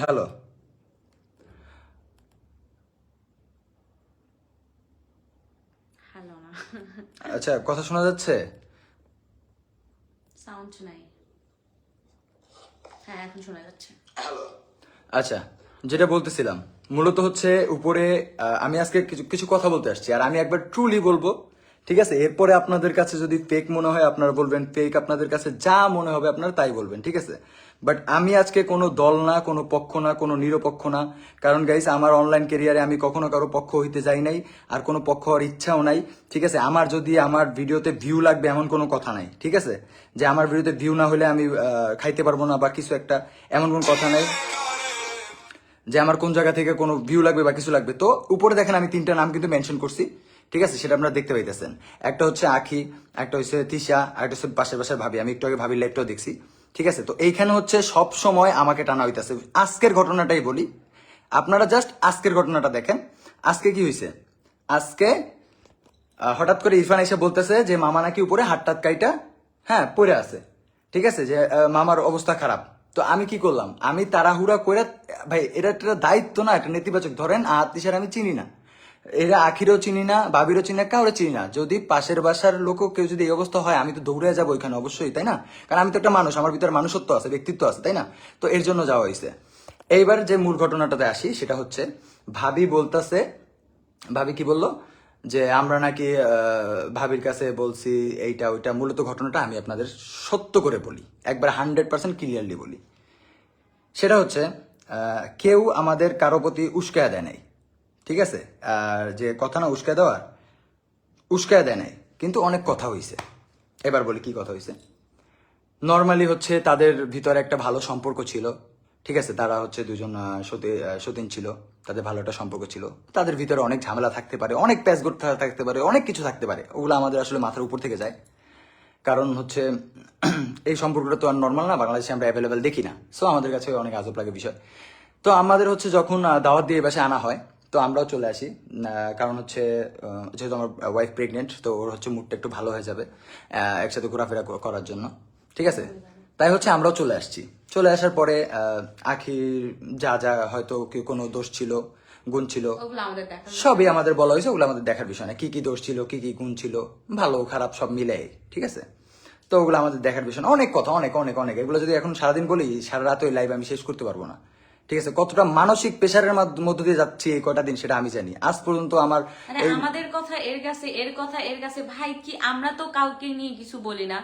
Hello. Hello না। আচ্ছা কথা শোনা যাচ্ছে? সাউন্ড নাই। হ্যাঁ এখন শোনা যাচ্ছে। আচ্ছা যেটা বলতেছিলাম মূলত হচ্ছে উপরে আমি আজকে কিছু কিছু কথা বলতে আসছি আর আমি একবার ট্রুলি বলব ঠিক আছে? এরপরে আপনাদের কাছে যদি ফেক মনে হয় আপনারা বলবেন ফেক আপনাদের কাছে যা মনে হবে আপনারা তাই বলবেন ঠিক আছে? বাট আমি আজকে কোনো দল না, কোনো পক্ষ না, কোনো নিরপেক্ষ না। কারণ গাইস আমার অনলাইন ক্যারিয়ারে আমি কখনো কারও পক্ষ হইতে যাই নাই, আর কোনো পক্ষ হওয়ার ইচ্ছাও নাই। ঠিক আছে? আমার যদি আমার ভিডিওতে ভিউ লাগবে এমন কোনো কথা নাই। ঠিক আছে? যে আমার ভিডিওতে ভিউ না হলে আমি খাইতে পারব না বা কিছু একটা, এমন কোনো কথা নাই। যে আমার কোন জায়গা থেকে কোনো ভিউ লাগবে বা কিছু লাগবে। তো উপরে দেখেন আমি তিনটা নাম কিন্তু মেনশন করছি। ঠিক আছে? সেটা আপনারা দেখতে পাইতেছেন। একটা হচ্ছে আখি, একটা হচ্ছে তিশা, আর একটা হচ্ছে পাশের পাশের ভাবি। আমি একটু আগে ভাবি লাইভটাও দেখছি। ঠিক আছে? তো এইখানে হচ্ছে সব সময় আমাকে টানা হইতেছে। আজকের ঘটনাটাই বলি। আপনারা জাস্ট আজকের ঘটনাটা দেখেন। আজকে কি হয়েছে আজকে হঠাৎ করে ইরফান এসে বলতেছে যে মামা নাকি উপরে হাটটাত কাইটা হ্যাঁ পড়ে আছে। ঠিক আছে? যে মামার অবস্থা খারাপ। তো আমি কি করলাম? আমি তাড়াহুড়া করে ভাই, এটা একটা দায়িত্ব না, একটা নেতিবাচক। ধরেন আত্মীয় আমি চিনি না। এরা আখিরও চিনি না বাবিরও চিনি না কাউরে চিনি না। যদি পাশের বাসার লোকও কেউ যদি এই অবস্থা হয়, আমি তো দৌড়ে যাব ওইখানে অবশ্যই, তাই না? কারণ আমি তো একটা মানুষ, আমার ভিতরে মানুষত্ব আছে, ব্যক্তিত্ব আছে, তাই না? তো এর জন্য যাওয়া হয়েছে এইবার যে মূল ঘটনাটাতে আসি, সেটা হচ্ছে ভাবি বলতাছে, ভাবি কি বলল? যে আমরা নাকি ভাবির কাছে বলছি এইটা, ওইটা, মূলত ঘটনাটা আমি আপনাদের সত্য করে বলি, একবার হান্ড্রেড পার্সেন্ট ক্লিয়ারলি বলি। সেটা হচ্ছে কেউ আমাদের কারও প্রতি উস্কায়া দেয় নাই। ঠিক আছে? আর যে কথা না উস্কায় দেওয়ার, উস্কায়া দেয় নাই, কিন্তু অনেক কথা হয়েছে এবার বলি কি কথা হয়েছে নর্মালি হচ্ছে তাদের ভিতরে একটা ভালো সম্পর্ক ছিল, ঠিক আছে? তারা হচ্ছে দুজন সতী- সতীন ছিল, তাদের ভালো একটা সম্পর্ক ছিল। তাদের ভিতরে অনেক ঝামেলা থাকতে পারে, অনেক প্যাচগোট থাকতে পারে, অনেক কিছু থাকতে পারে। ওগুলো আমাদের আসলে মাথার উপর থেকে যায়। কারণ হচ্ছে এই সম্পর্কটা তো আর নর্মাল না, বাংলাদেশে আমরা অ্যাভেলেবেল দেখি না। সো আমাদের কাছে অনেক আজব লাগে বিষয়। তো আমাদের হচ্ছে যখন দাওয়াত দিয়ে বাসে আনা হয় তো আমরাও চলে আসি। কারণ হচ্ছে যেহেতু আমার ওয়াইফ প্রেগনেন্ট তো ওর হচ্ছে মুডটা একটু ভালো হয়ে যাবে একসাথে ঘোরাফেরা করার জন্য। ঠিক আছে? তাই হচ্ছে আমরাও চলে আসছি। চলে আসার পরে আখির যা যা হয়তো কি কোনো দোষ ছিল গুণ ছিল সবই আমাদের বলা হয়েছে ওগুলো আমাদের দেখার বিষয় না। কি কি দোষ ছিল কি কি গুণ ছিল ভালো খারাপ সব মিলে ঠিক আছে? তো ওগুলো আমাদের দেখার বিষয় না। অনেক কথা অনেক অনেক অনেক। এগুলো যদি এখন সারাদিন বলি সারা রাত ওই লাইভ আমি শেষ করতে পারব না। ঠিক আছে কতটা মানসিক প্রেশারের মধ্য দিয়ে যাচ্ছি এই কটা দিন সেটা আমি জানি। আজ পর্যন্ত আমার আমাদের কথা এর কাছে এর কথা এর কাছে ভাই কি আমরা তো কাউকে নিয়ে কিছু বলি না।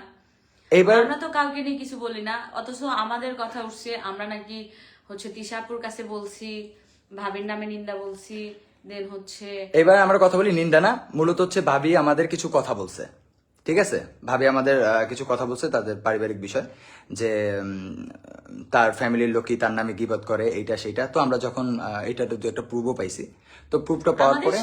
এইবার আমরা তো কাউকে নিয়ে কিছু বলি না অথচ আমাদের কথা উঠছে আমরা নাকি হচ্ছে তিশাপুর কাছে বলছি ভাবির নামে নিন্দা বলছি দেন হচ্ছে এবার আমরা কথা বলি নিন্দা না মূলত হচ্ছে ভাবি আমাদের কিছু কথা বলছে। ঠিক আছে? ভাবি আমাদের কিছু কথা বলছে তাদের পারিবারিক বিষয় যে তার ফ্যামিলির লোকই তার নামে গিবত করে এইটা সেইটা। তো আমরা যখন এইটা দু একটা প্রুভও পাইছি। তো প্রুফটা পাওয়ার পরে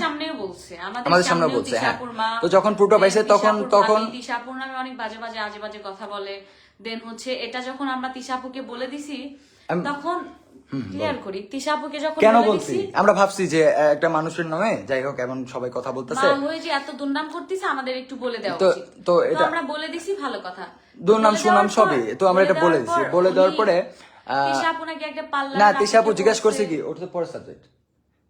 আমাদের সামনেও বলছে, হ্যাঁ। তো যখন proof টা পাইছে তখন- তখন- তিশাপুর নামে অনেক বাজে বাজে আজে বাজে কথা বলে দেন হচ্ছে এটা যখন আমরা তিশাপুকে বলে দিছি তখন ক্লিয়ার করি। তিশাপুকে যখন কেন বলছি? আমরা ভাবছি যে একটা মানুষের নামে যাই হোক এমন সবাই কথা বলতেছে। যে এত দুর্নাম করতেছে আমাদের একটু বলে দেওয়া তো- উচিত। তো এটা- আমরা বলে দিছি ভালো কথা। দুর্নাম সুনাম সবই। তো আমরা এটা বলে দিছি। বলে দেওয়ার পরে তিশাপু নাকি একটা পাল্লা না তিশাপু জিজ্ঞাসা করছে কি? ওটা তো পরের সাবজেক্ট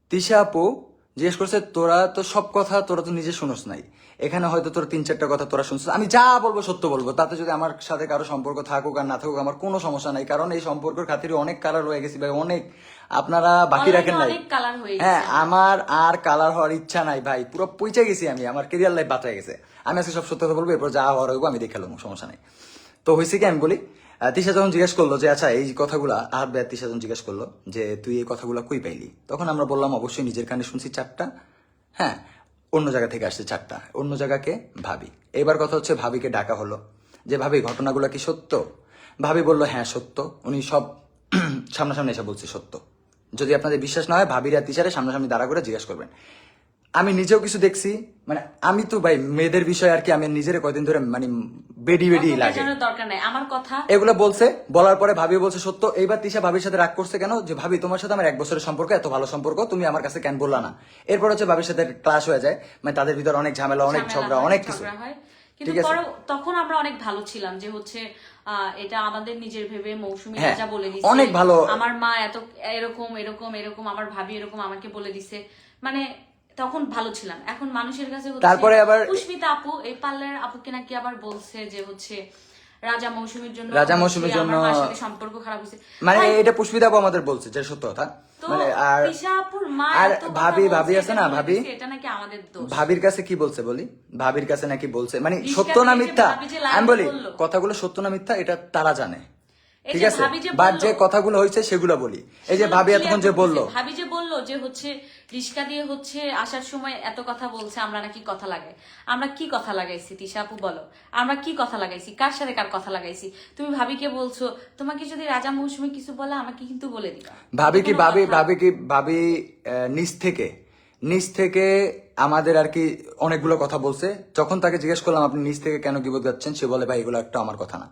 তিশা আপু জিজ্ঞেস করছে তোরা তো সব কথা তোরা তো নিজে শুনোস নাই। এখানে হয়তো তোর তিন চারটা কথা তোরা শুনছিস। আমি যা বলব সত্য বলব। তাতে যদি আমার সাথে কারও সম্পর্ক থাকুক আর না থাকুক আমার কোনো সমস্যা নাই। কারণ এই সম্পর্কের খাতিরে অনেক কালার হয়ে গেছি ভাই অনেক। আপনারা বাকি রাখেন নাই। হয়ে আমার আর কালার হওয়ার ইচ্ছা নাই ভাই। পুরো পৌঁছে গেছি আমি আমার কেরিয়ার লাইফ বাঁচা গেছে। আমি আজকে সব সত্য কথা বলব এরপর যা হওয়ার হইব আমি দেখে নেব সমস্যা নাই। তো হয়েছে কি আমি বলি তিশা যখন জিজ্ঞেস করল যে আচ্ছা এই কথাগুলা আহাত বেয়ার তিশা যখন জিজ্ঞেস করল যে, তুই এই কথাগুলা কই পাইলি? তখন আমরা বললাম, অবশ্যই নিজের কানে শুনছি চারটা। হ্যাঁ অন্য জায়গা থেকে আসছে চারটা। অন্য জায়গাকে ভাবি। এবার কথা হচ্ছে, ভাবিকে ডাকা হলো যে, ভাবি, ঘটনাগুলো কি সত্য? ভাবি বলল হ্যাঁ সত্য। উনি সব সামনাসামনি এসে বলছে সত্য। যদি আপনাদের বিশ্বাস না হয়, ভাবিরা তিশারে সামনাসামনি দাঁড়া করে জিজ্ঞেস করবেন। আমি নিজেও কিছু দেখছি মানে আমি তো ভাই মেয়েদের বিষয় আর কি আমি নিজের কয়দিন ধরে মানে বেডি বেডি লাগে। দরকার নাই আমার কথা এগুলো বলছে বলার পরে ভাবি বলছে সত্য এইবার তিশা ভাবির সাথে রাগ করছে কেন? যে ভাবি তোমার সাথে আমার এক বছরের সম্পর্ক এত ভালো সম্পর্ক তুমি আমার কাছে কেন বললা না? এরপর হচ্ছে ভাবির সাথে ক্লাস হয়ে যায় মানে তাদের ভিতরে অনেক ঝামেলা অনেক ঝগড়া অনেক কিছু। কিন্তু তখন আমরা অনেক ভালো ছিলাম যে হচ্ছে আহ, এটা আমাদের নিজের ভেবে মৌসুমী হ্যাঁ, রাজা বলে দিছে অনেক ভালো। আমার মা এত এরকম এরকম এরকম আমার ভাবি এরকম আমাকে বলে দিছে। মানে তখন ভালো ছিলাম। এখন মানুষের কাছে তারপরে আবার- পুষ্পিতা আপু এই পার্লার আপুকে নাকি আবার বলছে যে হচ্ছে রাজা মৌসুমীর জন্য রাজা মৌসুমীর জন্য- সম্পর্ক খারাপ হয়েছে। মানে এটা পুষ্পিতা আপু আমাদের বলছে যে সত্য কথা। মানে আর আর ভাবি ভাবি আছে না? ভাবি? এটা নাকি আমাদের দোষ। ভাবির কাছে কি বলছে বলি? ভাবির কাছে নাকি বলছে? মানে সত্য না মিথ্যা? আমি বলি কথাগুলো সত্য না মিথ্যা এটা তারা জানে। ঠিক আছে? ভাবি যে কথাগুলো হয়েছে সেগুলো বলি। এই যে ভাবি এতক্ষণ যে বলল। ভাবি যে বলল যে হচ্ছে রিস্কা দিয়ে হচ্ছে আসার সময় এত কথা বলছে আমরা নাকি কথা লাগাই। আমরা কি কথা লাগাইছি তিশা আপু বলো? আমরা কি কথা লাগাইছি? কার সাথে কার কথা লাগাইছি? তুমি ভাবিকে বলছো তোমাকে যদি রাজা মৌসুমী কিছু বলে আমাকে কিন্তু বলে দিবা। ভাবি কি ভাবি ভাবি কি ভাবি নিচ থেকে নিচ থেকে আমাদের আর কি অনেকগুলো কথা বলছে। যখন তাকে জিজ্ঞেস করলাম আপনি নিচ থেকে কেন কি যাচ্ছেন? সে বলে ভাই এগুলো একটা আমার কথা না।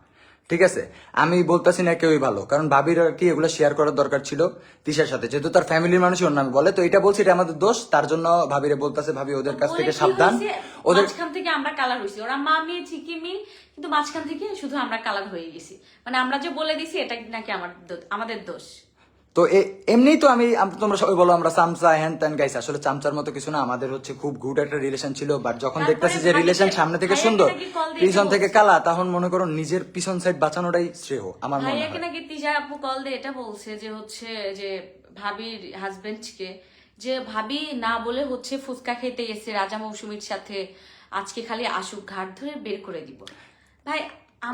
ঠিক আছে? আমি বলতেছি না কেউই ভালো কারণ ভাবির আর কি এগুলো শেয়ার করার দরকার ছিল তিশার সাথে। যেহেতু তার ফ্যামিলির মানুষ ওর নামে বলে তো এটা বলছি এটা আমাদের দোষ তার জন্য ভাবিরে বলতেছে ভাবি ওদের কাছ থেকে সাবধান। ওদের মাঝখান থেকে আমরা কালার হয়েছি। ওরা মামি মেয়ে কিন্তু মাঝখান থেকে শুধু আমরা কালার হয়ে গেছি। মানে আমরা যে বলে দিছি এটা নাকি আমার আমাদের দোষ। তো এ- এমনিই তো আমি তোমরা সবাই বলো আমরা চামচা হ্যান ত্যান গাইছি। আসলে চামচার মতো কিছু না আমাদের হচ্ছে খুব গুড একটা রিলেশন ছিল বাট যখন দেখতেছি যে রিলেশন সামনে থেকে সুন্দর পিছন থেকে কালা তখন মনে করো নিজের পিছন সাইড বাঁচানোটাই শ্রেয় আমার মনে হয়। নাকি তিশা আপু কল দিয়ে এটা বলছে যে হচ্ছে যে ভাবির হাজবেন্ডকে যে ভাবি না বলে হচ্ছে ফুচকা খেতে গেছে রাজা মৌসুমীর সাথে আজকে খালি আসুক ঘাট ধরে বের করে দিব। ভাই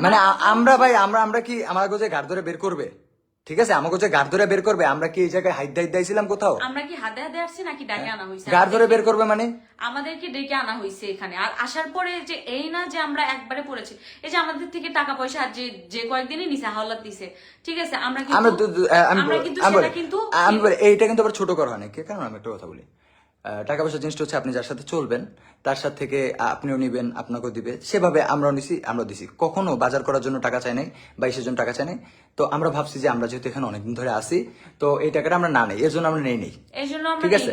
মানে আমরা ভাই আমরা আমরা কি আমার যে ঘাট ধরে বের করবে? ঠিক আছে আমাকে যে ঘাট ধরে বের করবে আমরা কি এই জায়গায় হাইট দাইট দিয়েছিলাম কোথাও? আমরা কি হাতে হাতে আসছি নাকি ডাকে আনা হয়েছে ঘাট ধরে বের করবে মানে? আমাদেরকে ডেকে আনা হয়েছে এখানে। আর আসার পরে যে এই না যে আমরা একবারে পড়েছি এই যে আমাদের থেকে টাকা পয়সা আর যে যে কয়েকদিনই নিছে হাওলাত দিছে। ঠিক আছে আমরা কিন্তু আমরা তো- তো- আহ, আমি আমরা কিন্তু আমি সেটা কিন্তু আমি এইটা কিন্তু আবার ছোট করা হয় না কে কারণ আমি একটা কথা বলি। টাকা পয়সা জিনিসটা হচ্ছে আপনি যার সাথে চলবেন তার সাথে থেকে আপনিও নিবেন আপনাকেও দিবে। সেভাবে আমরাও নিছি আমরা দিছি। কখনো বাজার করার জন্য টাকা চাই নাই বা ইসের জন্য টাকা চাই নাই। তো আমরা ভাবছি যে আমরা যেহেতু এখানে অনেকদিন ধরে আসি তো এই টাকাটা আমরা না নেই এর জন্য আমরা নেই নেই। এই জন্য আমরা ঠিক আছে।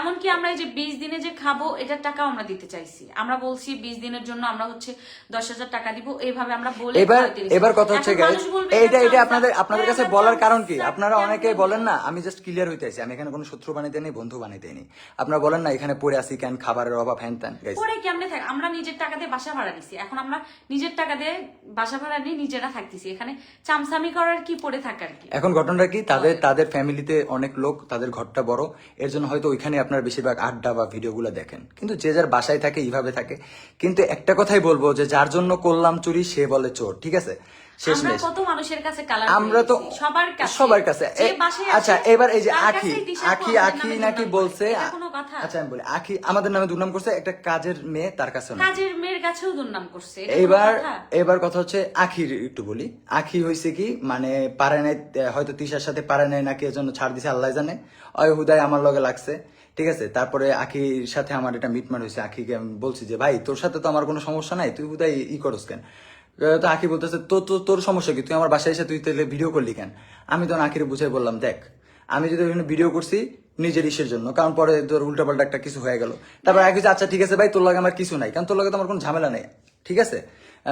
এমনকি আমরা এই যে বিশ দিনে যে খাব এটার টাকাও আমরা দিতে চাইছি। আমরা বলছি বিশ দিনের জন্য আমরা হচ্ছে দশ হাজার টাকা দিব এইভাবে আমরা বলে এবার। এবার কথা হচ্ছে এইটা এটা এটা আপনাদের আপনাদের কাছে বলার কারণ কি? আপনারা অনেকেই বলেন না আমি জাস্ট ক্লিয়ার হইতেছি আমি এখানে কোনো শত্রু বানাইতে নেই বন্ধু বানাইতে নেই। আপনারা বলেন না এখানে পড়ে আসি কেন খাবারের অভাব হ্যান গাইস পরে কেমনে থাক আমরা নিজের টাকা দিয়ে বাসা ভাড়া নিছি। এখন আমরা নিজের টাকা দিয়ে বাসা ভাড়া নিয়ে নিজেরা থাকতেছি। এখানে চামচামি করার কি পড়ে থাকার কি? এখন ঘটনাটা কি? তাদের তাদের ফ্যামিলিতে অনেক লোক তাদের ঘরটা বড়। এর জন্য হয়তো ওইখানে আপনার বেশিরভাগ আড্ডা বা ভিডিওগুলো দেখেন। কিন্তু যে যার বাসায় থাকে এইভাবে থাকে। কিন্তু একটা কথাই বলব যে যার জন্য করলাম চুরি সে বলে চোর ঠিক আছে? আমরা শেষমেশ কত মানুষের কাছে কালার আমরা তো সবার কাছে। সবার কাছে। আচ্ছা এবার এই যে আখি। আখি আখি নাকি বলছে আচ্ছা আমি বলি আখি আমাদের নামে দুর্নাম করছে একটা কাজের মেয়ে তার কাছে কাজের মেয়ের কাছেও দুর্নাম করছে এবার এবার কথা? হচ্ছে আখির একটু বলি। আখি হয়েছে কি মানে পারে নাই হয়তো তিশার সাথে পারে নাই নাকি এজন্য ছাড় দিছে আল্লাহ জানে। অয় হুদায় আমার লগে লাগছে ঠিক আছে? তারপরে আখির সাথে আমার এটা মিটমাট হয়েছে আখিকে আমি বলছি যে ভাই তোর সাথে তো আমার কোনো সমস্যা নাই তুই হুদায় ই করস কেন? তো আখি বলতেছে তো তো- তোর সমস্যা কি? তুই আমার বাসায় এসে তুই তাহলে ভিডিও করলি কেন? আমি তখন আখিরে বুঝাই বললাম দেখ আমি যদি ওখানে ভিডিও করছি নিজের ইসের জন্য। কারণ পরে তোর উল্টাপাল্টা একটা কিছু হয়ে গেল। তারপর আগে আচ্ছা ঠিক আছে, ভাই, তোর লাগে আমার কিছু নাই। কারণ তোর লাগে তো আমার কোনো ঝামেলা নেই। ঠিক আছে?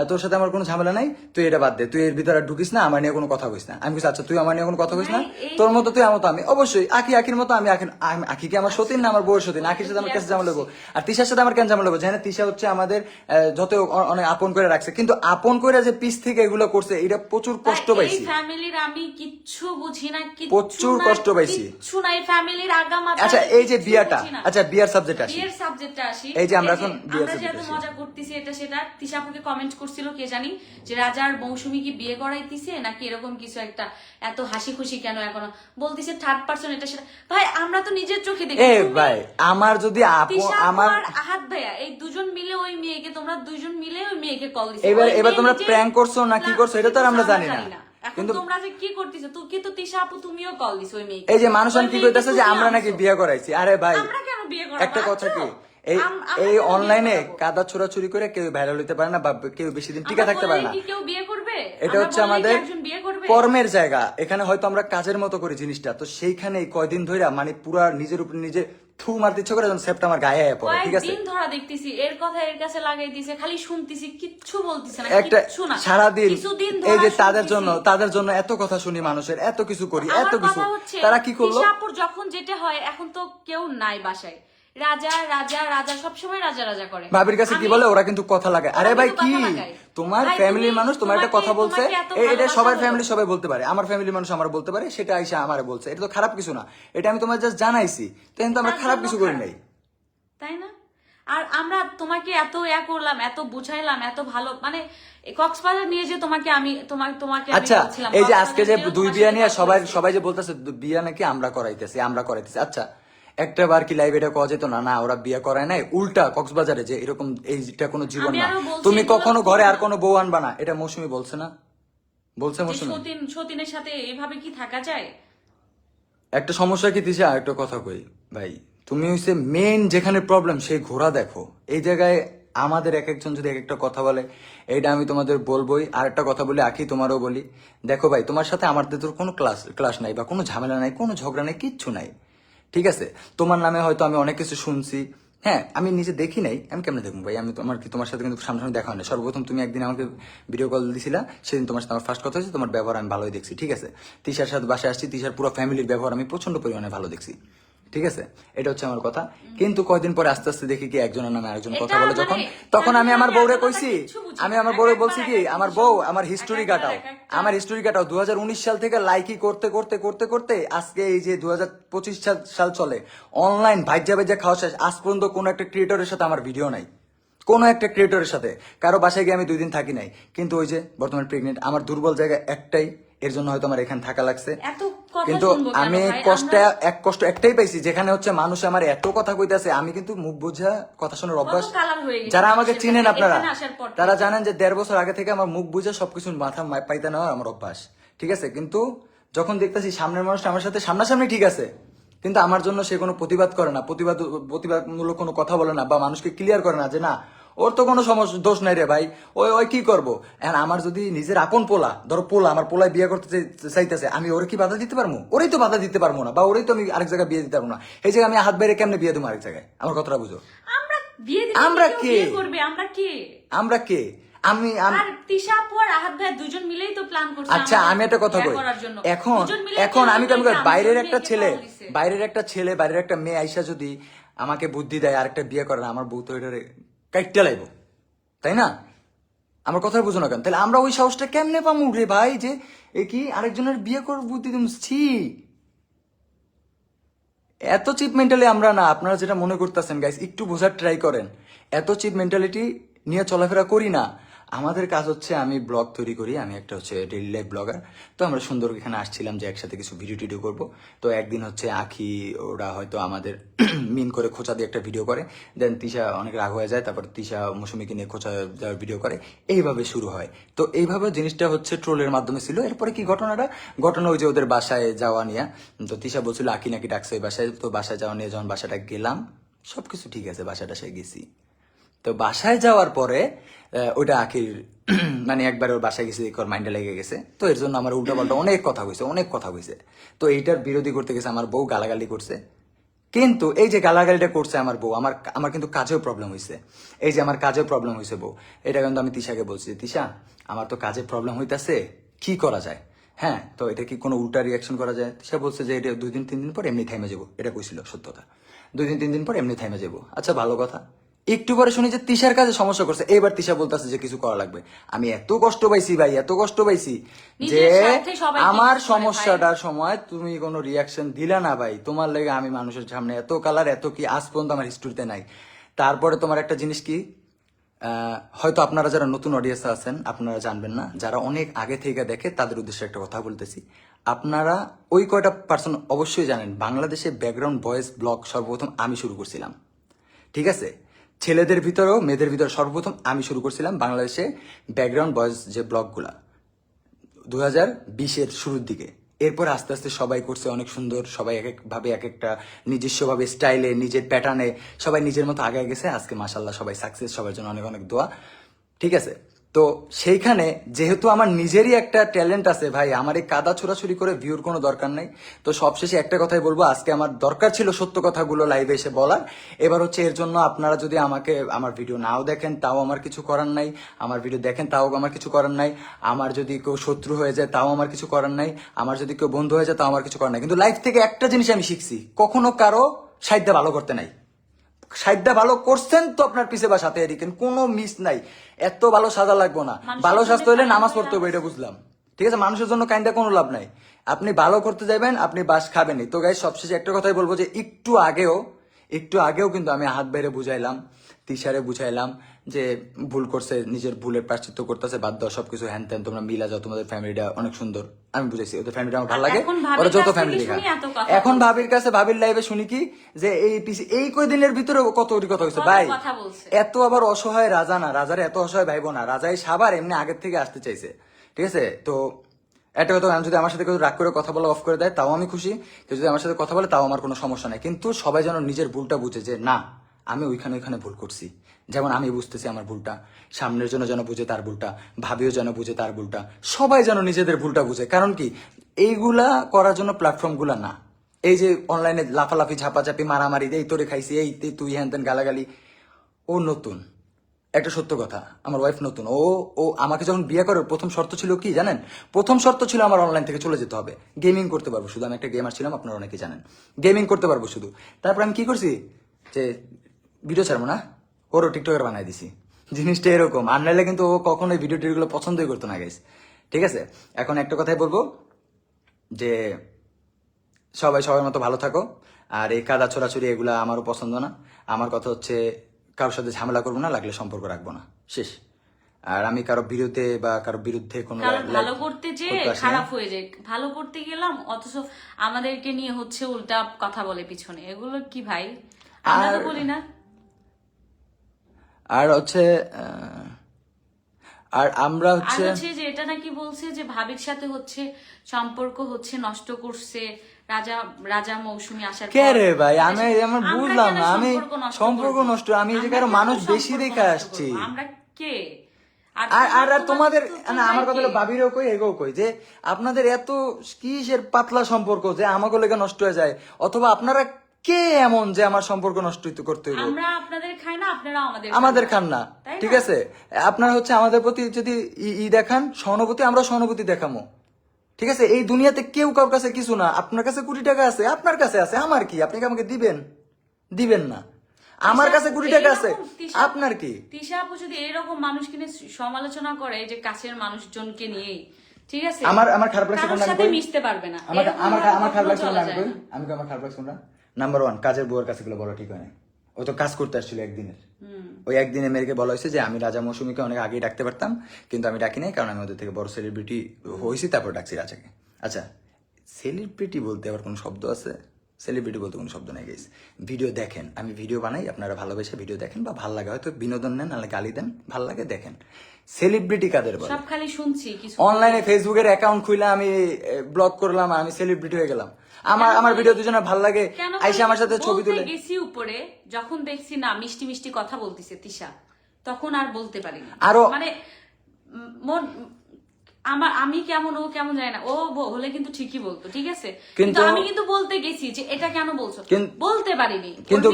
তোর সাথে আমার কোনো ঝামেলা নাই তুই এটা বাদ দে। তুই এর ভিতরে ঢুকিস না আমার নিয়ে কোনো কথা কইস না। আমি বলছি আচ্ছা তুই আমার নিয়ে কোনো কথা কইস না? তোর মতো তুই আমার মতো আমি অবশ্যই আখি আখির মতো আমি আমি- আখি কি আমার সতীন না আমার বউয়ের সতীন। আখির সাথে আমার কাছে ঝামেলা লেবো আর তিশার সাথে আমার কেন ঝামেলা লেবো জানে তিশা হচ্ছে আমাদের যত অনেক আপন করে রাখছে। কিন্তু আপন করে যে পিস থেকে এগুলো করছে এটা প্রচুর কষ্ট পাইছি। এই ফ্যামিলির আমি কিচ্ছু বুঝি না প্রচুর কষ্ট পাইছি। কিচ্ছু না এই ফ্যামিলির আগা মাথা আচ্ছা এই যে বিয়াটা। আচ্ছা বিয়ার সাবজেক্ট আসি। বিয়ের সাবজেক্টে আসি। এই যে আমরা এখন বিয়ের আসি। মজা করতেছি এটা সেটা তিশাপুকে কমেন্ট করছিল কে জানি যে রাজার মৌসুমী কি বিয়ে করাইতিছে নাকি এরকম কিছু একটা এত হাসি খুশি কেন এখনও? বলতিছে থার্ড পার্সন এটা সেটা। ভাই আমরা তো নিজের চোখে দেখি। এ ভাই আমার যদি আপু আমার আহাত ভাইয়া এই দুজন মিলে ওই মেয়েকে তোমরা দুজন মিলে ওই মেয়েকে কল দিছো। এবার- এবার তোমরা প্র্যাঙ্ক করছ না কি করছ এটা তো আমরা জানি না। কিন্তু- তোমরা যে কি করতেছো তো কিন্তু তিশা আপু তুমিও কল দিছো ওই মেয়েকে। এই যে মানুষ কি মেয়েকে কইতাছে যে আমরা নাকি বিয়ে করাইছি? আরে ভাই আমরা কেন বিয়ে করাবো? একটা কথা কি? আচ্ছা। এই এই অনলাইনে? কাদা ছোড়াছুরি করে কেউ ভাইরাল হইতে পারে না বা কেউ বেশি দিন টিকে থাকতে পারে না। এটা হচ্ছে আমাদের কর্মের জায়গা। এখানে হয়তো আমরা কাজের মতো করি জিনিসটা। তো সেইখানে কয়দিন ধরে মানে পুরা নিজের উপর নিজে থু মারতে ইচ্ছে করে যখন সেপটা আমার গায়ে আয়া পড়ে ঠিক আছে? ধরা দেখতেছি এর কথা এর কাছে লাগাই দিছে খালি শুনতেছি কিচ্ছু বলতেছে না একটা এই যে তাদের জন্য তাদের জন্য এত কথা শুনি মানুষের এত কিছু করি এত কিছু। তারা কি করল? যখন যেটা হয় এখন তো কেউ নাই বাসায়। রাজা রাজা রাজা সবসময় রাজা রাজা করে। ভাবির কাছে কি বলে? ওরা কিন্তু কথা লাগায়। আরে ভাই কি? তোমার ফ্যামিলির মানুষ তোমার একটা কথা বলছে? এটা ফ্যামিলি সবাই বলতে পারে। আমার ফ্যামিলির মানুষ আমার বলতে পারে সেটা আইসা আমারে বলছে। এটা তো খারাপ কিছু না। এটা আমি তোমার জাস্ট জানাইছি। তো আমরা খারাপ কিছু করি নাই। তাই না? আর আমরা তোমাকে এত ইয়া করলাম এত বুঝাইলাম এত ভালো মানে কক্সবাজার নিয়ে যে তোমাকে আমি তোমাকে তোমাকে আচ্ছা এই যে আজকে যে দুই বিয়া নিয়ে সবাই সবাই যে বলতেছে বিয়া নাকি আমরা করাইতেছি আমরা করাইতেছি। আচ্ছা একটা বার কি লাইভ এটা কওয়া যেত? না না ওরা বিয়ে করায় নাই। উল্টা কক্সবাজারে যে এরকম এইটা কোনো জীবন না। তুমি কখনো ঘরে আর কোনো বউ আনবা না। এটা মৌসুমি বলছে না? বলছে মৌসুমি? সতীন সতীনের সাথে এভাবে কি থাকা যায়? একটা সমস্যা কি দিছে আর একটা কথা কই ভাই। তুমি হইছে মেইন যেখানে প্রবলেম সেই ঘোড়া দেখো। এই জায়গায় আমাদের এক একজন যদি এক একটা কথা বলে এইটা আমি তোমাদের বলবোই। আর একটা কথা বলি আখি তোমারও বলি। দেখো ভাই তোমার সাথে আমাদের তোর কোনো ক্লাস ক্লাস নাই বা কোনো ঝামেলা নাই কোনো ঝগড়া নাই কিচ্ছু নাই। ঠিক আছে? তোমার নামে হয়তো আমি অনেক কিছু শুনছি। হ্যাঁ আমি নিজে দেখি নাই। আমি কেমন দেখব ভাই? আমি তোমার কি তোমার সাথে কিন্তু সামনাসামনি দেখা হয় না সর্বপ্রথম তুমি একদিন আমাকে ভিডিও কল দিছিলা। সেদিন তোমার সাথে আমার ফার্স্ট কথা হয়েছে, তোমার ব্যবহার আমি ভালোই দেখছি, ঠিক আছে? তিশার সাথে বাসায় আসছি, তিশার পুরো ফ্যামিলির ব্যবহার আমি প্রচণ্ড পরিমাণে ভালো দেখছি। ঠিক আছে? এটা হচ্ছে আমার কথা। কিন্তু কয়দিন পরে আস্তে আস্তে দেখি কি একজনের নামে আরেকজন কথা বলে যখন মানে তখন আমি আমি আমার বউরে কইছি আমি আমার বউরে বলছি কি আমার বউ আমার হিস্টরি হিস্টোরি কাটাও। আমার হিস্টোরি কাটাও। দু হাজার উনিশ সাল থেকে লাইকি করতে করতে করতে করতে আজকে এই যে দু হাজার পঁচিশ সাল চলে। অনলাইন ভাইজা ভাইজা খাওয়া শেষ। আজ পর্যন্ত কোনো একটা ক্রিয়েটরের সাথে আমার ভিডিও নাই। কোনো একটা ক্রিয়েটরের সাথে। কারও বাসায় গিয়ে আমি দুই দিন থাকি নাই। কিন্তু ওই যে বর্তমানে প্রেগনেন্ট আমার দুর্বল জায়গা একটাই এর জন্য হয়তো আমার এখানে থাকা লাগছে। কিন্তু আমি? কষ্টে এক কষ্ট একটাই পাইছি যেখানে হচ্ছে মানুষ আমার এত কথা কইতাছে আমি কিন্তু মুখ বোঝা কথা শোনার অভ্যাস যারা আমাকে চিনেন আপনারা। তারা জানেন যে দেড় বছর আগে থেকে আমার মুখ বুঝে সবকিছু মাথা পাইতে নেওয়ার আমার অভ্যাস। ঠিক আছে? কিন্তু যখন দেখতেছি সামনের মানুষটা আমার সাথে সামনাসামনি ঠিক আছে কিন্তু আমার জন্য সে কোনো প্রতিবাদ করে না। প্রতিবাদ প্রতিবাদমূলক কোনো কথা বলে না বা মানুষকে ক্লিয়ার করে না যে না ওর তো কোনো সমস্যা দোষ নাই রে ভাই। ওই ওই কি করব? এখন আমার যদি নিজের আপন পোলা ধরো পোলা আমার পোলায় বিয়ে করতে চাই- চাইতেছে আমি ওরে কি বাধা দিতে পারব? ওরেই তো বাধা দিতে পারব না বা ওরেই তো আমি আরেক জায়গায় বিয়ে দিতে পারব না। এই জায়গায় আমি হাত বাইরে কেমনে বিয়ে দেবো আরেক জায়গায়? আমার কথাটা বুঝো। আমরা কে? করবে আমরা কে? আমরা কে? আমি আমি আর তিশা আপু আর আহাত ভাই দুজন মিলেই তো প্ল্যান করছে আচ্ছা আমি একটা কথা কই। এখন এখন আমি কেমন বাইরের একটা ছেলে বাইরের একটা ছেলে বাইরের একটা মেয়ে আইসা যদি আমাকে বুদ্ধি দেয় আরেকটা বিয়ে করে না আমার বউ তো এটারে কাইটটা লাইব। তাই না? আমার কথা বুঝো না কেন? তাহলে আমরা ওই সাহসটা কেমনে পামু রে ভাই যে এ কি আরেকজনের বিয়ে করব বুদ্ধি তুমি ছি। এত চিপ মেন্টালি আমরা না, আপনারা যেটা মনে করতেছেন গাইস একটু বোঝার ট্রাই করেন। এত চিপ মেন্টালিটি নিয়ে চলাফেরা করি না। আমাদের কাজ হচ্ছে আমি ব্লগ তৈরি করি, আমি একটা হচ্ছে ডেইলি লাইফ ব্লগার তো আমরা সুন্দর এখানে আসছিলাম যে একসাথে কিছু ভিডিও টিডিও করব। তো একদিন হচ্ছে আখি, ওরা হয়তো আমাদের মিন করে খোঁচা দিয়ে একটা ভিডিও করে। দেন তিশা অনেক রাগ হয়ে যায়, তারপর তিশা মৌসুমিকে নিয়ে খোঁচা দেওয়ার ভিডিও করে। এইভাবে শুরু হয়। তো এইভাবে জিনিসটা হচ্ছে ট্রোলের মাধ্যমে ছিল। এরপরে কি ঘটনাটা? ঘটনা ওই যে ওদের বাসায় যাওয়া নিয়ে। তো তিশা বলছিল, আখি নাকি ডাকছে ওই বাসায়। তো বাসায় যাওয়া নিয়ে যখন বাসাটা গেলাম, সবকিছু ঠিক আছে, বাসাটা সে গেছি। তো বাসায় যাওয়ার পরে ওটা আখির মানে একবার ওর বাসায় গেছে ওর মাইন্ডে লেগে গেছে। তো এর জন্য আমার উল্টা পাল্টা অনেক কথা হয়েছে, অনেক কথা হয়েছে। তো এইটার বিরোধী করতে গেছে আমার বউ, গালাগালি করছে। কিন্তু এই যে গালাগালিটা করছে আমার বউ, আমার আমার কিন্তু কাজেও প্রবলেম হয়েছে। এই যে আমার কাজেও প্রবলেম হয়েছে বউ, এটা কিন্তু আমি তিশাকে বলছি, তিশা, আমার তো কাজে প্রবলেম হইতাছে, কি করা যায়? হ্যাঁ তো এটা কি কোনো উল্টা রিয়াকশন করা যায়? তিশা বলছে যে এটা দুই দিন, তিন দিন পর এমনি থাইমে যাব। এটা কইছিল সত্যতা। দুই দিন, তিন দিন পর এমনি থাইমে যাব। আচ্ছা ভালো কথা। একটু পরে শুনি যে তিশার কাজে সমস্যা করছে। এবার তিশা বলতেছে যে কিছু করা লাগবে। আমি এত কষ্ট পাইছি ভাই এত কষ্ট পাইছি যে আমার। সমস্যাটার সময় তুমি কোনো রিয়াকশন দিলা না ভাই। তোমার লেগে আমি মানুষের সামনে এত কালার এত কি আজ পর্যন্ত আমার হিস্টোরিতে নাই। তারপরে তোমার একটা জিনিস কি? হয়তো আপনারা যারা নতুন অডিয়েন্স আছেন আপনারা জানবেন না যারা অনেক আগে থেকে দেখে তাদের উদ্দেশ্যে একটা কথা বলতেছি। আপনারা ওই কয়টা পার্সন অবশ্যই জানেন বাংলাদেশে ব্যাকগ্রাউন্ড ভয়েস ব্লগ সর্বপ্রথম আমি শুরু করছিলাম। ঠিক আছে? ছেলেদের ভিতরেও মেয়েদের ভিতরে সর্বপ্রথম আমি শুরু করছিলাম বাংলাদেশে ব্যাকগ্রাউন্ড ভয়েস যে ব্লগগুলা। দু হাজার বিশের শুরুর দিকে। এরপর আস্তে আস্তে সবাই করছে অনেক সুন্দর, সবাই এক একভাবে এক একটা নিজস্বভাবে স্টাইলে নিজের প্যাটার্নে সবাই নিজের মতো আগে গেছে। আজকে মাসাল্লাহ সবাই সাকসেস সবার জন্য অনেক অনেক দোয়া। ঠিক আছে? তো সেইখানে যেহেতু আমার নিজেরই একটা ট্যালেন্ট আছে, ভাই, আমার এই কাদা ছোড়াছুরি করে ভিউর কোনো দরকার নাই। তো সবশেষে একটা কথাই বলব, আজকে আমার দরকার ছিল সত্য কথাগুলো লাইভে এসে বলার। এবার হচ্ছে এর জন্য আপনারা যদি আমাকে আমার ভিডিও নাও দেখেন, তাও আমার কিছু করার নাই। আমার ভিডিও দেখেন, তাও আমার কিছু করার নাই। আমার যদি কেউ শত্রু হয়ে যায়, তাও আমার কিছু করার নাই। আমার যদি কেউ বন্ধু হয়ে যায়, তাও আমার কিছু করার নাই। কিন্তু লাইফ থেকে একটা জিনিস আমি শিখছি, কখনো কারও সাহিত্য ভালো করতে নাই। সাহিত্যা ভালো করছেন তো আপনার পিছে বা সাথে এদিকেন কোনো মিস নাই। এত ভালো সাজা লাগবো না। ভালো স্বাস্থ্য হলে নামাজ পড়তে হবে এটা বুঝলাম। ঠিক আছে মানুষের জন্য কাইন্দা কোনো লাভ নাই। আপনি ভালো করতে যাবেন আপনি বাস খাবেনই। তো গাই সবশেষে একটা কথাই বলব যে একটু আগেও একটু আগেও কিন্তু আমি হাত বাইরে বুঝাইলাম। তিসারে বুঝাইলাম যে ভুল করছে নিজের ভুলের প্রাশ্চিত্য করতেছে বাদ দাও সবকিছু হ্যান ত্যান তোমরা মিলা যাও তোমাদের ফ্যামিলিটা অনেক সুন্দর। আমি বুঝাইছি ওদের ফ্যামিলিটা আমার ভালো লাগে ওরা থেকে ফ্যামিলি এত এখন ভাবির কাছে ভাবির লাইভে শুনি কি যে এই পিসি- এই কয়দিনের ভিতরে কত কোটি কথা হয়েছে ভাই এত আবার অসহায় রাজা না রাজার এত অসহায় ভাইব না রাজাই সাবার এমনি আগের থেকে আসতে চাইছে ঠিক আছে? তো একটা কথা আমি যদি আমার সাথে কেউ রাগ করে কথা বলা অফ করে দেয় তাও আমি খুশি কেউ যদি আমার সাথে কথা বলে তাও আমার কোনো সমস্যা নাই। কিন্তু সবাই যেন নিজের ভুলটা বুঝে যে না আমি ওইখানে ওইখানে ভুল করছি। যেমন আমি বুঝতেছি আমার ভুলটা, সামনের জন্য যেন বুঝে তার ভুলটা, ভাবিও যেন বুঝে তার ভুলটা, সবাই যেন নিজেদের ভুলটা বুঝে। কারণ কি, এইগুলা করার জন্য প্ল্যাটফর্মগুলো না। এই যে অনলাইনে লাফালাফি, ঝাপাঝাপি, মারামারি, এই তোরে খাইছি, এই তুই হ্যান ত্যান গালাগালি। ও নতুন। একটা সত্য কথা, আমার ওয়াইফ নতুন। ও ও আমাকে যখন বিয়ে করে প্রথম শর্ত ছিল কি জানেন? প্রথম শর্ত ছিল আমার অনলাইন থেকে চলে যেতে হবে। গেমিং করতে পারব। শুধু আমি একটা গেমার ছিলাম, আপনারা অনেকে জানেন। গেমিং করতে পারব শুধু। তারপর আমি কি করছি? যে ভিডিও ছাড়বো না? ওরও টিকটকের বানাই দিছি। জিনিসটা এরকম। আর নাইলে কিন্তু ও কখনোই ভিডিও টিডিওগুলো পছন্দই করতো না গাইস ঠিক আছে? এখন একটা কথাই বলব যে সবাই সবার মতো ভালো থাকো। আর এই কাদা ছোড়াছুড়ি এগুলা আমারও পছন্দ না। আমার কথা হচ্ছে কারোর সাথে ঝামেলা করব না লাগলে সম্পর্ক রাখব না। শেষ। আর আমি কারও বিরুদ্ধে বা কারও বিরুদ্ধে কোনো ভালো করতে যে। খারাপ হয়ে যায়। ভালো করতে গেলাম অথচ আমাদেরকে নিয়ে হচ্ছে উল্টা কথা বলে পিছনে। এগুলো কি ভাই? আমরা বলি না। আর হচ্ছে আর আমরা হচ্ছে যে এটা নাকি বলছে যে ভাবির সাথে হচ্ছে সম্পর্ক হচ্ছে নষ্ট করছে রাজা রাজা মৌসুমী আসার কে রে ভাই? আমি আমরা আমি বুঝলাম না আমি সম্পর্ক নষ্ট আমি মানুষ বেশি দেখে আসছি? আমরা কে? আর আর আর তোমাদের না আমার কথা হলো? বাবিরও কই এগো কই যে আপনাদের এত কিসের পাতলা সম্পর্ক যে আমাকে লেগে নষ্ট হয়ে যায়? অথবা আপনারা কে এমন যে আমার সম্পর্ক নষ্ট করতে হইব? আমরা আপনাদের খাই না আপনারা আমাদের আমাদের খান না ঠিক আছে? আপনার হচ্ছে আমাদের প্রতি যদি ই- দেখান সহানুভূতি আমরা সহানুভূতি দেখামো। ঠিক আছে? এই দুনিয়াতে কেউ কারোর কাছে কিছু না। আপনার কাছে কোটি টাকা আছে আপনার কাছে আছে আমার কি? আপনি কি আমাকে দিবেন? দিবেন না। আমার কাছে কোটি টাকা আছে আপনার কি? তিশা আপু যদি এরকম মানুষকে নিয়ে সমালোচনা করে যে কাছের মানুষজনকে নিয়ে ঠিক আছে? আমার আমার খারাপ লাগছে আমি মিশতে পারবে না। আমার আমার খারাপ লাগছে আমি না। আমি আমার খারাপ লাগছে কোনটা নাম্বার ওয়ান কাজের বউয়ের কাছে গেলে বলা ঠিক হয় না ও তো কাজ করতে আসছিল একদিনের। ওই একদিনে মেয়েকে বলা হয়েছে যে আমি রাজা মৌসুমীকে অনেক আগেই ডাকতে পারতাম কিন্তু আমি ডাকি নাই কারণ আমি ওদের থেকে বড় সেলিব্রিটি হয়েছি তারপর ডাকছি রাজাকে। আচ্ছা সেলিব্রিটি বলতে আবার কোনো শব্দ আছে? সেলিব্রিটি বলতে কোনো শব্দ নেই গেস ভিডিও দেখেন। আমি ভিডিও বানাই আপনারা ভালোবেসে ভিডিও দেখেন বা ভালো লাগে হয়তো বিনোদন নেন নাহলে গালি দেন ভালো লাগে দেখেন। সেলিব্রিটি কাদের বলে? সব খালি শুনছি কিছু অনলাইনে ফেসবুকের অ্যাকাউন্ট খুলে আমি ব্লগ করলাম আমি সেলিব্রিটি হয়ে গেলাম। আমার আমার ভিডিও দুজনে ভালো লাগে। আইসা আমার সাথে ছবি তুলে। গেছি উপরে যখন দেখছি না মিষ্টি মিষ্টি কথা বলতিছে তিশা তখন আর বলতে পারিনি। আরো- মানে উম, মন আমার আমি কেমন ও কেমন যায় না। ও হলে কিন্তু ঠিকই বলতো ঠিক আছে? কিন্তু আমি কিন্তু বলতে গেছি যে এটা কেন বলছো? বলতে পারিনি। কিন্তু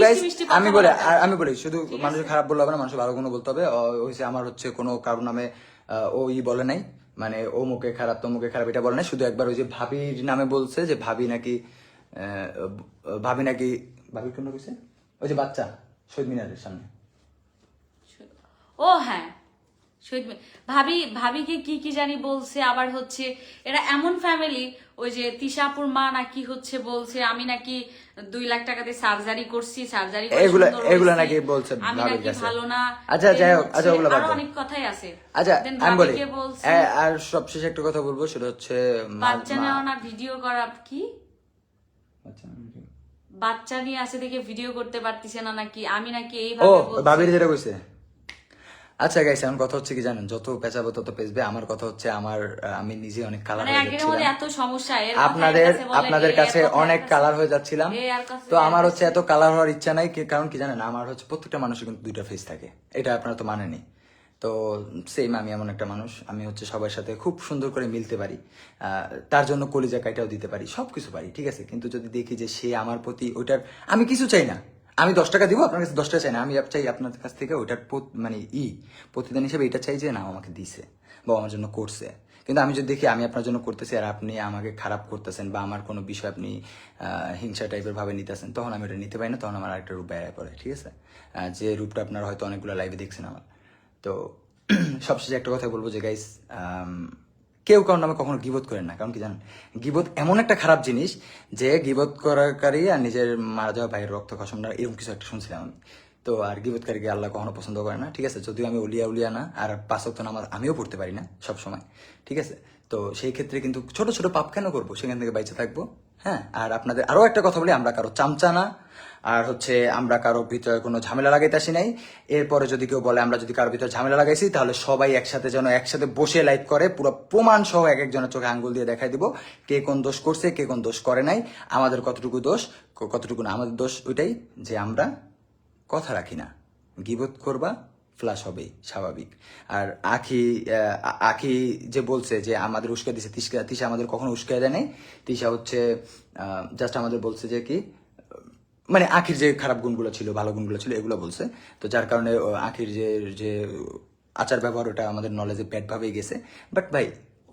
আমি বলে আমি বলি শুধু মানুষ খারাপ বললে হবে না মানুষ ভালো কোনো বলতে হবে। হয়েছে আমার হচ্ছে কোনো কারও নামে ও ই বলে নাই। মানে ও মুখে খারাপ তো মুখে খারাপ এটা বলে নাই। শুধু একবার ওই যে ভাবির নামে বলছে যে ভাবি নাকি ভাবি নাকি ভাবির কোন কইছে ওই যে বাচ্চা শহীদ মিনারের সামনে। ও হ্যাঁ শহীদ ভাবি ভাবিকে কি কি জানি বলছে আবার হচ্ছে এরা এমন ফ্যামিলি ওই যে তিশাপুর মা নাকি হচ্ছে বলছে আমি নাকি দুই লাখ টাকাতে সার্জারি করছি সার্জারি এগুলা- এগুলা নাকি বলছে আমি নাকি ভালো না। আচ্ছা, যাই হোক, আচ্ছা, ওগুলা বাদ আরও অনেক কথাই আছে। আচ্ছা আমি বলি। ভাবিকে বলছে এ, আর সবশেষে একটা কথা বলব সেটা হচ্ছে বাচ্চা নেওয়া না ভিডিও করা কি? বাচ্চা বাচ্চা নিয়ে আসে দেখে ভিডিও করতে পারতিছে না নাকি? আমি নাকি ও এইভাবে বলছি। ভাবির যেটা কইছে? আচ্ছা গাইস এখন কথা হচ্ছে কি জানেন? যত পেঁচাবো তত পেঁচবে। আমার কথা হচ্ছে আমার আমি নিজে অনেক কালার মানে হয়ে আগের মধ্যে যাচ্ছিলাম এত সমস্যা এর আপনাদের কাছে আপনাদের কাছে অনেক কালার হয়ে যাচ্ছিলাম। তো আমার হচ্ছে এত কালার হওয়ার ইচ্ছা নাই কারণ কি জানেন? আমার হচ্ছে প্রত্যেকটা মানুষের কিন্তু দুইটা ফেস থাকে। এটা আপনারা তো মানেনি তো সেম আমি এমন একটা মানুষ। আমি হচ্ছে সবার সাথে খুব সুন্দর করে মিলতে পারি। আহ, তার জন্য কলিজা কাইটাও দিতে পারি। সব কিছু পারি ঠিক আছে? কিন্তু যদি দেখি যে সে আমার প্রতি ওইটার আমি কিছু চাই না। আমি দশ টাকা দিব, আপনার কাছে দশ টাকা চাই না। আমি চাই আপনার কাছ থেকে ওইটার মানে ই, প্রতিদান হিসেবে এটা চাই যে না আমাকে দিছে বা আমার জন্য করছে। কিন্তু আমি যদি দেখি আমি আপনার জন্য করতেছি আর আপনি আমাকে খারাপ করতেছেন বা আমার কোনো বিষয় আপনি হিংসা টাইপের ভাবে নিতেছেন, তখন আমি ওটা নিতে পারি না, তখন আমার আরেকটা রূপ বেড়ায় পড়ে, ঠিক আছে? যে রূপটা আপনারা হয়তো অনেকগুলো লাইভে দেখছেন আমার। তো সবশেষে একটা কথা বলব যে গাইস কেউ কারণ নামে কখনো গিবোধ করেন না, কারণ কি জানেন? গিবোধ এমন একটা খারাপ জিনিস যে গিবোধ করাকারী আর নিজের মারা যাওয়া ভাইয়ের রক্ত খসম না, এরকম কিছু একটা শুনছিলাম আমি। তো আর গিবোধকারীকে আল্লাহ কখনো পছন্দ করে না, ঠিক আছে? যদিও আমি উলিয়া উলিয়া না, আর পাঁচক নামাজ আমিও পড়তে পারি না সব সময় ঠিক আছে? তো সেই ক্ষেত্রে কিন্তু ছোট ছোট পাপ কেন করব? সেখান থেকে বাইচে থাকব। হ্যাঁ আর আপনাদের আরও একটা কথা বলি, আমরা কারও চামচা না, আর হচ্ছে আমরা কারও ভিতরে কোনো ঝামেলা লাগাইতে আসি নাই। এরপরে যদি কেউ বলে, আমরা যদি কারও ভিতরে ঝামেলা লাগাইছি, তাহলে সবাই একসাথে যেন একসাথে বসে লাইভ করে, পুরো প্রমাণ সহ এক একজনের চোখে আঙ্গুল দিয়ে দেখাই দিব, কে কোন দোষ করছে, কে কোন দোষ করে নাই। আমাদের কতটুকু দোষ কতটুকু না, আমাদের দোষ ওইটাই যে আমরা কথা রাখি না। গিবত করবা ফ্লাশ হবেই স্বাভাবিক। আর আখি আখি যে বলছে যে আমাদের উস্কা দিছে তিসকা তিসা আমাদের কখনো উস্কা দেয় নাই। তিসা হচ্ছে জাস্ট আমাদের বলছে যে কি মানে আখির যে খারাপ গুণগুলো ছিল ভালো গুণগুলো ছিল এগুলো বলছে। তো যার কারণে আখির যে যে আচার ব্যবহার ওটা আমাদের নলেজে ভাবেই গেছে। বাট ভাই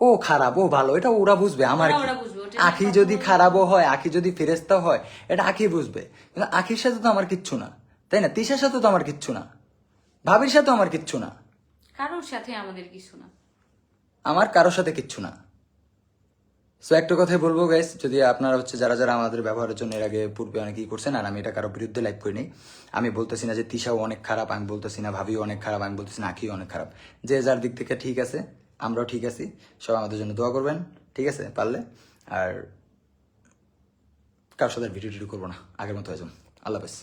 ও খারাপ ও ভালো এটা ওরা বুঝবে আমার আখি যদি খারাপও হয় আখি যদি ফেরেস্তা হয় এটা আখি বুঝবে। কিন্তু আখির সাথে তো আমার কিচ্ছু না তাই না? তিশার সাথে তো আমার কিচ্ছু না। ভাবির সাথে আমার কিচ্ছু না। কারোর সাথে আমাদের কিছু না। আমার কারোর সাথে কিচ্ছু না। সো একটা কথাই বলব গাইস যদি আপনারা হচ্ছে যারা যারা আমাদের ব্যবহারের জন্য এর আগে পূর্বে অনেকেই করছেন আর আমি এটা কারও বিরুদ্ধে লাইভ করিনি আমি বলতেছি না যে তিশাও অনেক খারাপ আমি বলতেছি না ভাবিও অনেক খারাপ আমি বলতেছি না আখিও অনেক খারাপ। যে যার দিক থেকে ঠিক আছে আমরাও ঠিক আছি সবাই আমাদের জন্য দোয়া করবেন ঠিক আছে পারলে। আর কারোর সাথে ভিডিও টিডিও করব না আগের মতো হয়ে যান আল্লাহ হাফেজ।